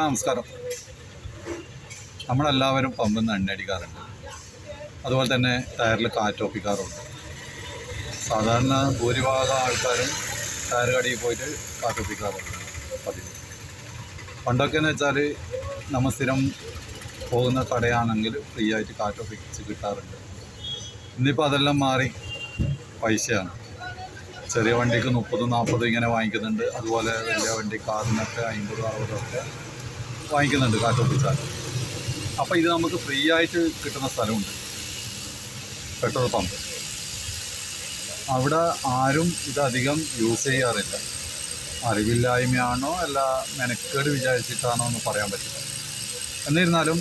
സുഹൃത്തുക്കളെ നമസ്കാരം നമ്മളെല്ലാവരും പമ്പിൽ നിന്ന് എണ്ണയടിക്കാറുണ്ട് അതുപോലെ തന്നെ ടയറിൽ കാറ്റൊപ്പിക്കാറുണ്ട് സാധാരണ ഭൂരിഭാഗം ആൾക്കാരും ടയർ കടയിൽ പോയിട്ട് കാറ്റൊപ്പിക്കാറുണ്ട് പതിവ്. പണ്ടൊക്കെ എന്ന് വെച്ചാൽ നമ്മൾ സ്ഥിരം പോകുന്ന കടയാണെങ്കിൽ ഫ്രീ ആയിട്ട് കാറ്റൊപ്പിച്ച് കിട്ടാറുണ്ട്. ഇന്നിപ്പോൾ അതെല്ലാം മാറി പൈസയാണ്. ചെറിയ വണ്ടിക്ക് മുപ്പതും നാൽപ്പതും ഇങ്ങനെ വാങ്ങിക്കുന്നുണ്ട്. അതുപോലെ വലിയ വണ്ടി കാറിനൊക്കെ അമ്പതും അറുപതും ഒക്കെ വാങ്ങിക്കുന്നുണ്ട് കാറ്റോപ്പിച്ചാൽ അപ്പോൾ ഇത് നമുക്ക് ഫ്രീ ആയിട്ട് കിട്ടുന്ന സ്ഥലമുണ്ട്. Petrol pump. അവിടെ ആരും ഇതധികം യൂസ് ചെയ്യാറില്ല. അറിവില്ലായ്മയാണോ അല്ല മെനക്കേട് വിചാരിച്ചിട്ടാണോ എന്ന് പറയാൻ പറ്റില്ല. എന്നിരുന്നാലും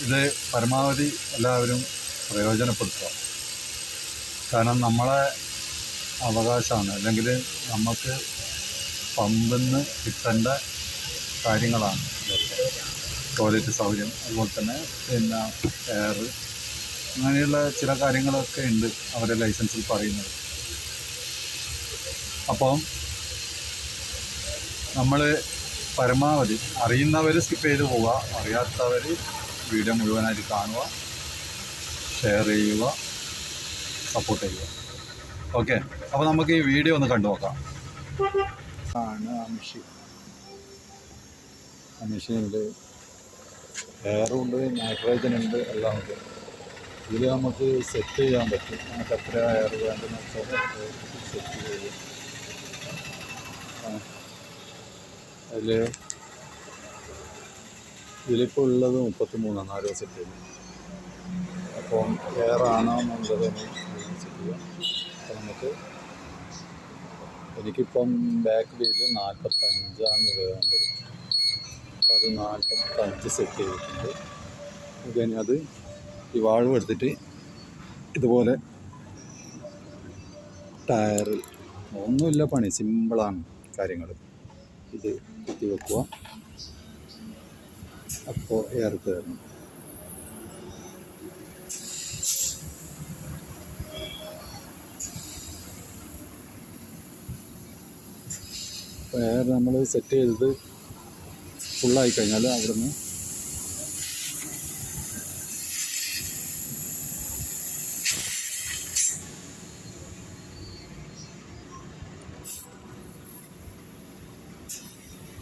ഇത് പരമാവധി എല്ലാവരും പ്രയോജനപ്പെടുത്തുക. കാരണം നമ്മളെ അവകാശമാണ്. അല്ലെങ്കിൽ നമുക്ക് പമ്പിൽ നിന്ന് കിട്ടേണ്ട കാര്യങ്ങളാണ്. ടോയ്ലറ്റ് സൗകര്യം അതുപോലെ തന്നെ പിന്നെ എയർ അങ്ങനെയുള്ള ചില കാര്യങ്ങളൊക്കെ ഉണ്ട് അവരെ ലൈസൻസിൽ പറയുന്നത്. അപ്പം നമ്മൾ പരമാവധി അറിയുന്നവർ സ്കിപ്പ് ചെയ്ത് പോവുക അറിയാത്തവർ വീഡിയോ മുഴുവനായിട്ട് കാണുക ഷെയർ ചെയ്യുക സപ്പോർട്ട് ചെയ്യുക. ഓക്കെ അപ്പോൾ നമുക്ക് ഈ വീഡിയോ ഒന്ന് കണ്ടു നോക്കാം. ആണ് അമിഷി മെഷീൻ ആ മെഷീനിൽ എയറും ഉണ്ട് നൈട്രജൻ ഉണ്ട് എല്ലാം ഉണ്ട്. ഇതിൽ നമുക്ക് സെറ്റ് ചെയ്യാൻ പറ്റും. നമുക്ക് എത്ര എയർ വേണ്ടെന്ന് വെച്ചാൽ സെറ്റ് ചെയ്യും അതിൽ ഇതിലിപ്പോൾ ഉള്ളത് മുപ്പത്തി മൂന്നാണ് ആരോ സെറ്റ് ചെയ്യുന്നത്. അപ്പം എയർ ആണോ എന്നുള്ളത് സെറ്റ് ചെയ്യാം. അപ്പം നമുക്ക് എനിക്കിപ്പം ബാക്ക് വീൽ നാൽപ്പത്തഞ്ചാണ് വേണ്ടത് അപ്പോൾ അത് നാൽപ്പത്തഞ്ച് സെറ്റ് ചെയ്തിട്ടുണ്ട്. അത് കഴിഞ്ഞ് അത് ഈ വാൾവ് എടുത്തിട്ട് ഇതുപോലെ ടയർ ഒന്നുമില്ല പണി സിമ്പിളാണ് കാര്യങ്ങൾ ഇത് കുത്തി വെക്കുക. അപ്പോൾ എയർ അപ്പോൾ എയർ നമ്മൾ സെറ്റ് ചെയ്തത് ഫുള്ളായി കഴിഞ്ഞാൽ അവിടുന്ന്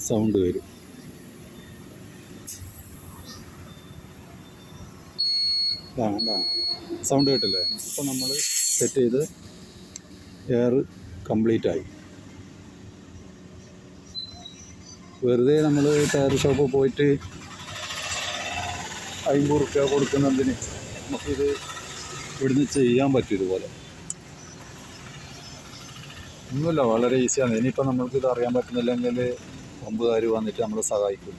സൗണ്ട് വരും. സൗണ്ട് കേട്ടില്ലേ? അപ്പോൾ നമ്മൾ സെറ്റ് ചെയ്ത് എയർ കംപ്ലീറ്റ് ആയി. വെറുതെ നമ്മൾ ടയർ ഷോപ്പ് പോയിട്ട് അമ്പത് റുപ്യ കൊടുക്കുന്നതിന് നമുക്കിത് ഇവിടുന്ന് ചെയ്യാൻ പറ്റും ഇതുപോലെ. ഒന്നുമില്ല വളരെ ഈസിയാണ് ഇനിയിപ്പോൾ നമ്മൾക്ക് ഇത് അറിയാൻ പറ്റുന്നില്ലെങ്കിൽ ഒമ്പതുകാർ വന്നിട്ട് നമ്മളെ സഹായിക്കും.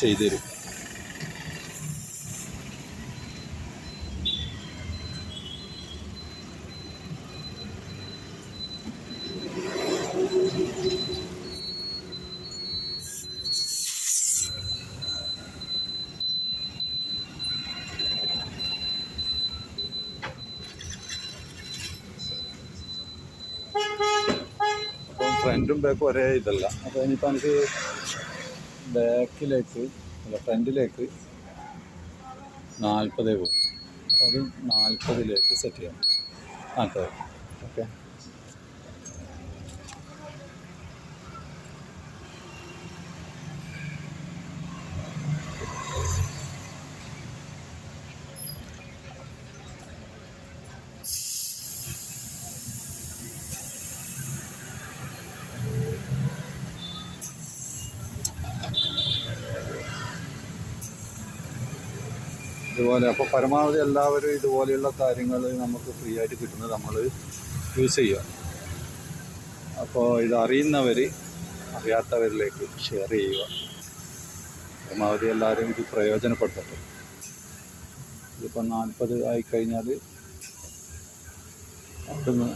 ചെയ്തു തരും ഫ്രണ്ടും ബാക്കും ഒരേ ഇതല്ല. അപ്പോൾ ഇനിയിപ്പോൾ എനിക്ക് ബാക്കിലേക്ക് അല്ല ഫ്രണ്ടിലേക്ക് നാൽപ്പതേ പോകും അതും നാൽപ്പതിലേക്ക് സെറ്റ് ചെയ്യാം നാൽപ്പത് ഇതുപോലെ അപ്പോൾ പരമാവധി എല്ലാവരും ഇതുപോലെയുള്ള കാര്യങ്ങൾ നമുക്ക് ഫ്രീ ആയിട്ട് കിട്ടുന്നത് നമ്മൾ യൂസ് ചെയ്യുക. അപ്പോൾ ഇതറിയുന്നവർ അറിയാത്തവരിലേക്ക് ഷെയർ ചെയ്യുക. പരമാവധി എല്ലാവരും ഇത് പ്രയോജനപ്പെടുത്തട്ടെ. ഇതിപ്പോൾ നാൽപ്പത് ആയിക്കഴിഞ്ഞാൽ അവിടുന്ന്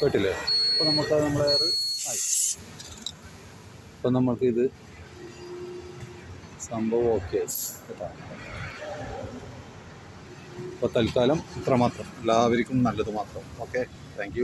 കേട്ടില്ലേ? അപ്പോൾ നമുക്ക് നമ്മളെ ആയി. അപ്പോൾ നമുക്ക് ഇത് സംഭവം ഓക്കെ അപ്പോൾ തൽക്കാലം ഇത്രമാത്രം. എല്ലാവർക്കും നല്ലത് മാത്രം. ഓക്കെ? താങ്ക്